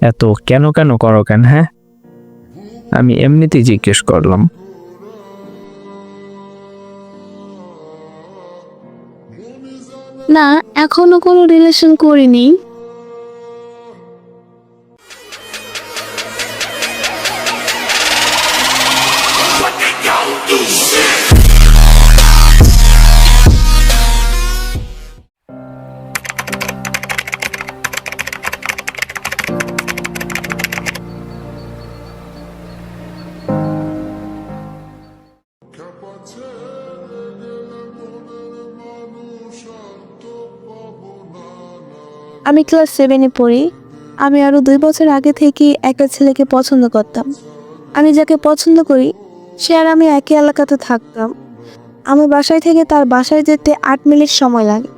এত কেন কেন করো কেন হ্যাঁ? আমি এমনিতেই জিজ্ঞেস করলাম। না, এখনও কোনো রিলেশন করিনি। আমি ক্লাস সেভেনে পড়ি। আমি আরও দুই বছর আগে থেকে একটা ছেলেকে পছন্দ করতাম। আমি যাকে পছন্দ করি, সে আর আমি একই এলাকাতে থাকতাম। আমার বাসায় থেকে তার বাসায় যেতে আট মিনিট সময় লাগে।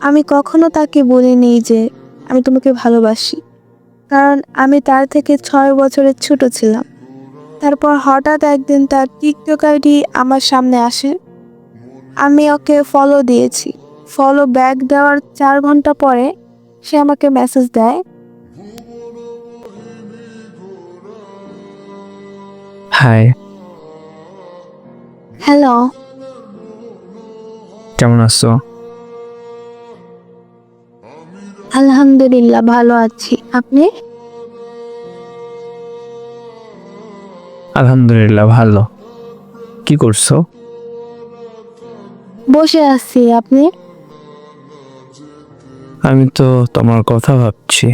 আমি কখনো তাকে বলিনি যে, আমি তোমাকে ভালোবাসি। কারণ আমি তার থেকে ছয় বছরের ছোট ছিলাম। তারপর হঠাৎ একদিন তার টিকটক আইডি আমার সামনে আসে। আমি ওকে ফলো দিয়েছি। ফলো ব্যাক দেওয়ার চার ঘণ্টা পরে সে আমাকে মেসেজ দেয়। হাই হ্যালো কেমন আছো? আলহামদুলিল্লাহ ভালো আছি। আপনি? আলহামদুলিল্লাহ ভালো। কি করছ? বসে আছি। আপনি? আমি তো তোমার কথা ভাবছি।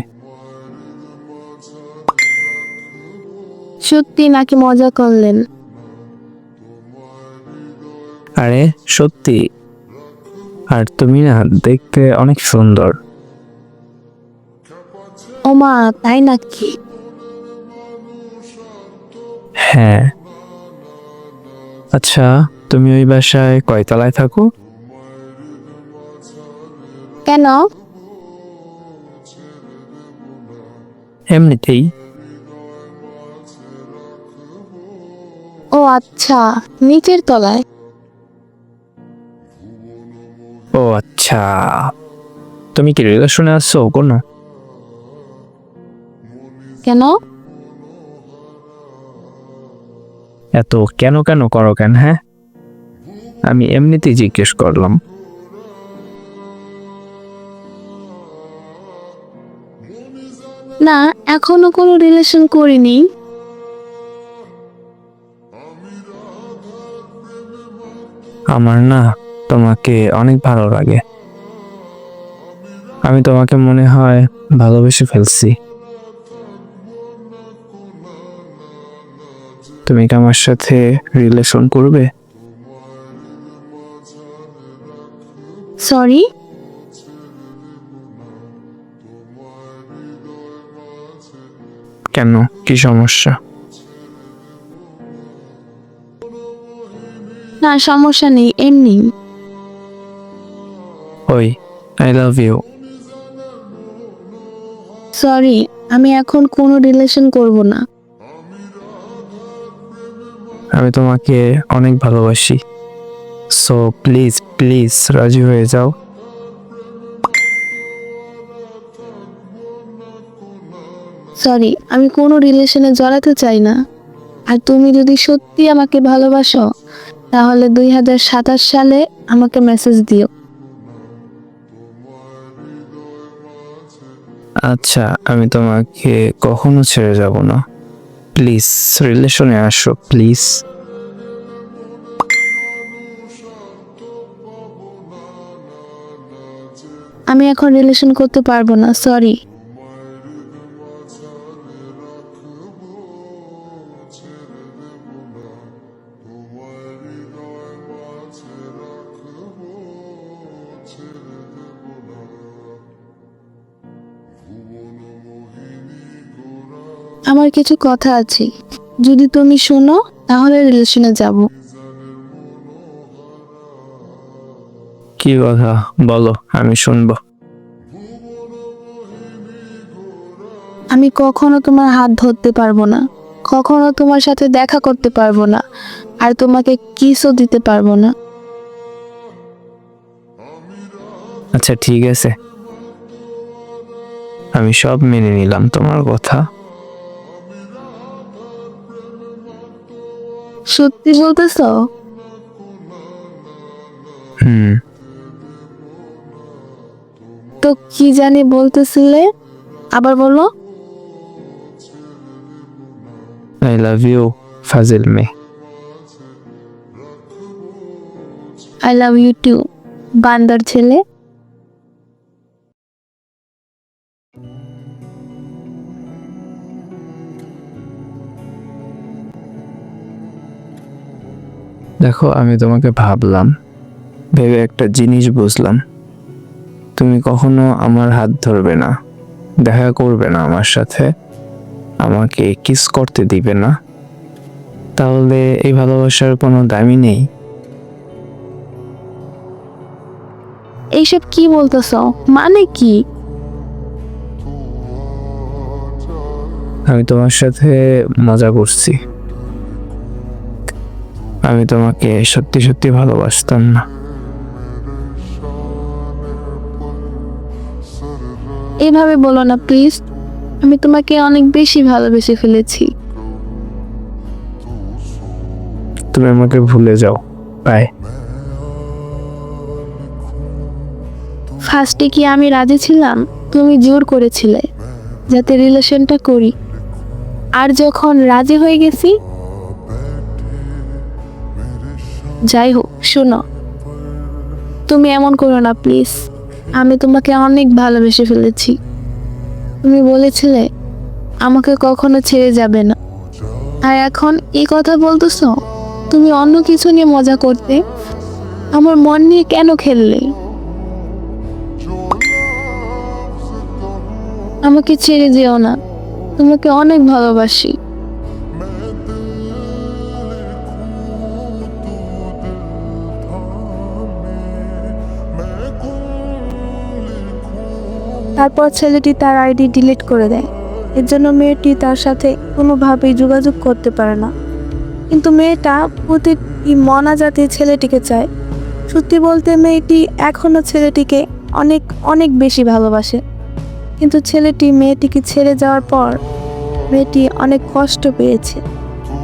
সত্যি নাকি মজা করলেন? আরে সত্যি। আর তুমি না দেখতে অনেক সুন্দর। ওমা তাই নাকি? হ্যাঁ। আচ্ছা তুমি ওই বাসায় কয়তলায় থাকো? কেন? এমনিতেই। ও আচ্ছা নিচের তলায়। ও আচ্ছা। তুমি কি রিলেশনে আছো কোনো কেন? এত কেন কেন করো কেন হ্যাঁ? আমি এমনিতেই জিজ্ঞেস করলাম। না এখনও কোনো রিলেশন করিনি। আমার না তোমাকে অনেক ভালো লাগে। আমি তোমাকে মনে হয় ভালোবেসে ফেলছি। তুমি কি আমার সাথে রিলেশন করবে? সরি কেন? কি সমস্যা? না সমস্যা নেই এমনি। ওই আই লাভ ইউ সরি আমি এখন কোনো রিলেশন করব না। আমি তোমাকে অনেক ভালোবাসি। সো প্লিজ প্লিজ রাজি হয়ে যাও। সরি আমি কোনো রিলেশনে জড়াতে চাই না। আর তুমি যদি সত্যি আমাকে ভালোবাসো তাহলে দুই হাজার সাতাশ সালে আমাকে মেসেজ দিও। আচ্ছা আমি তোমাকে কখনো ছেড়ে যাব না। প্লিজ রিলেশনে আসো প্লিজ আমি এখন রিলেশন করতে পারব না সরি আমার কিছু কথা আছে। যদি তুমি শোনো তাহলে রিলেশনে যাব। কি কথা? বলো আমি শুনব। আমি কখনো তোমার হাত ধরতে পারব না। কখনো তোমার সাথে দেখা করতে পারব না। আর তোমাকে কিসও দিতে পারব না। আচ্ছা ঠিক আছে। আমি সব মেনে নিলাম। তোমার কথা। সত্যি বলতেছ? হুম। তো কি জানি বলতেছিলে? আবার বলো। I love you Fazil me I love you too বান্দার ছেলে। দেখো আমি তোমাকে ভাবলাম ভেবে একটা জিনিস বুঝলাম। তুমি কখনো আমার হাত ধরবে না দেখা করবে না আমার সাথে আমাকে কিস করতে দিবে না। তাহলে এই ভালোবাসার কোনো দামই নেই। এইসব কি বলতেছ? মানে কি? আমি তোমার সাথে মজা করছি। আমি তোমাকে সত্যি সত্যি ভালোবাসতাম না। এভাবে বলো না প্লিজ আমি তোমাকে অনেক বেশি ভালোবেসে ফেলেছি। তুমি আমাকে ভুলে যাও। বাই ফার্স্টে কি আমি রাজি ছিলাম? তুমি জোর করেছিলে যাতে রিলেশনটা করি। আর যখন রাজি হয়ে গেছি যাই হোক, শোনো। তুমি এমন করো না, প্লিজ। আমি তোমাকে অনেক ভালোবেসে ফেলেছি। তুমি বলেছিলে, আমাকে কখনো ছেড়ে যাবে না। আর এখন এই কথা বলতেছ, তুমি অন্য কিছু নিয়ে মজা করতে? আমার মন নিয়ে কেন খেললে? আমাকে ছেড়ে যেও না। তোমাকে অনেক ভালোবাসি। তারপর ছেলেটি তার আইডি ডিলিট করে দেয়। এর জন্য মেয়েটি তার সাথে কোনোভাবেই যোগাযোগ করতে পারে না। কিন্তু মেয়েটা প্রতিটি মনা জাতির ছেলেটিকে চায়। সত্যি বলতে মেয়েটি এখনও ছেলেটিকে অনেক অনেক বেশি ভালোবাসে। কিন্তু ছেলেটি মেয়েটিকে ছেড়ে যাওয়ার পর মেয়েটি অনেক কষ্ট পেয়েছে।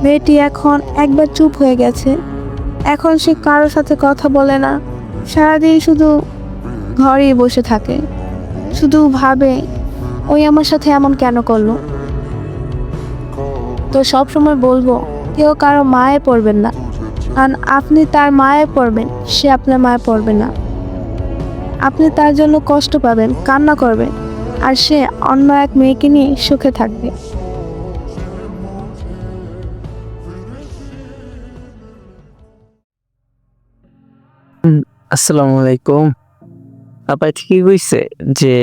মেয়েটি এখন একবার চুপ হয়ে গেছে। এখন সে কারোর সাথে কথা বলে না। সারাদিন শুধু ঘরেই বসে থাকে। শুধু ভাবে, ওই আমার সাথে এমন কেন করল? তো সব সময় বলব, কেউ কারও মায়ে পড়বেন না। কারণ আপনি তার মায়ে পড়বেন, সে আপনার মায়ে পড়বে না। আপনি তার জন্য কষ্ট পাবেন, কান্না করবেন, আর সে অন্য এক মেয়েকে নিয়ে সুখে থাকবে। আসসালামু আলাইকুম। আপা ঠিকই কইছে যে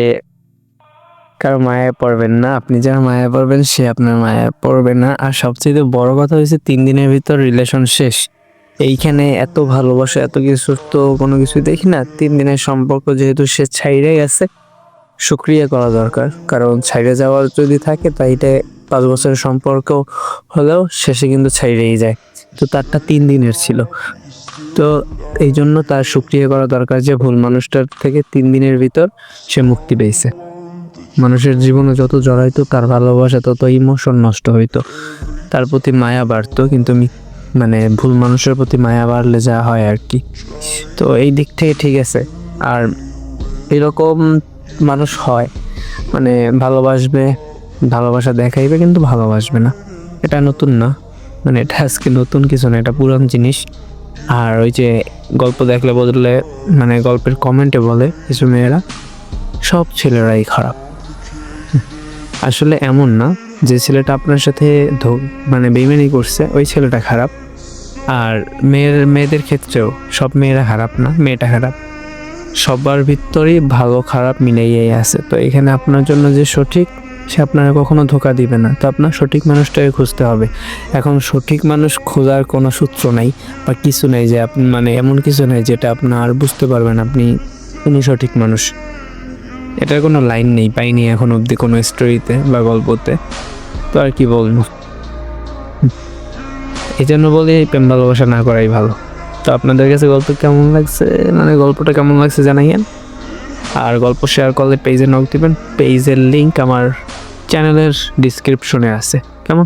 কারও মায়া পড়বেন না। আপনি যার মায়া পড়বেন, সে আপনার মায়া পড়বে না। আর সবচেয়ে বড় কথা হয়েছে তিন দিনের ভিতর রিলেশন শেষ। এইখানে এত ভালোবাসা, এত কিছু তো কোনো কিছু দেখি না। তিন দিনের সম্পর্ক যেহেতু সে ছাইড়ে গেছে সুক্রিয়া করা দরকার। কারণ ছাইড়ে যাওয়ার যদি থাকে, তাইলে পাঁচ বছরের সম্পর্ক হলেও শেষে কিন্তু ছাইড়েই যায়। তো তারটা তিন দিনের ছিল। তো এই জন্য তার সুক্রিয়া করা দরকার যে ভুল মানুষটার থেকে তিন দিনের ভিতর সে মুক্তি পেয়েছে। মানুষের জীবনে যত জড়াইতো তার ভালোবাসা তত ইমোশন নষ্ট হইতো। তার প্রতি মায়া বাড়তো, কিন্তু মানে ভুল মানুষের প্রতি মায়া বাড়লে যা হয় আর কি। তো এই দিক থেকে ঠিক আছে। আর এরকম মানুষ হয় মানে ভালোবাসবে, ভালোবাসা দেখাইবে, কিন্তু ভালোবাসবে না। এটা নতুন না। মানে এটা আজকে নতুন কিছু না, এটা পুরান জিনিস। আর ওই যে গল্প দেখলে বদলে মানে গল্পের কমেন্টে বলে কিছু মেয়েরা, সব ছেলেরাই খারাপ। আসলে এমন না যে ছেলেটা আপনার সাথে মানে বেইমানি করছে, ওই ছেলেটা খারাপ। আর মেয়ের, মেয়েদের ক্ষেত্রেও সব মেয়েরা খারাপ না, মেয়েটা খারাপ। সবার ভিতরেই ভালো খারাপ মিলাইয়াই আছে। তো এখানে আপনার জন্য যে সঠিক সে আপনারা কখনো ধোকা দিবে না। তো আপনার সঠিক মানুষটাকে খুঁজতে হবে। এখন সঠিক মানুষ খোঁজার কোনো সূত্র নাই বা কিছু নেই যে আপনি মানে এমন কিছু নেই যেটা আপনার বুঝতে পারবেন আপনি উনি সঠিক মানুষ। এটার কোনো লাইন নেই, পাইনি এখন অবধি কোনো স্টোরিতে বা গল্পতে। তো আর কি বলব? এই জন্য বলি প্রেম ভালোবাসা না করাই ভালো। তো আপনাদের কাছে গল্প কেমন লাগছে? মানে গল্পটা কেমন লাগছে জানাইয়েন। আর গল্প শেয়ার করলে পেজে নক দিবেন। পেজের লিঙ্ক আমার চ্যানেলের ডিসক্রিপশনে আছে। কেমন?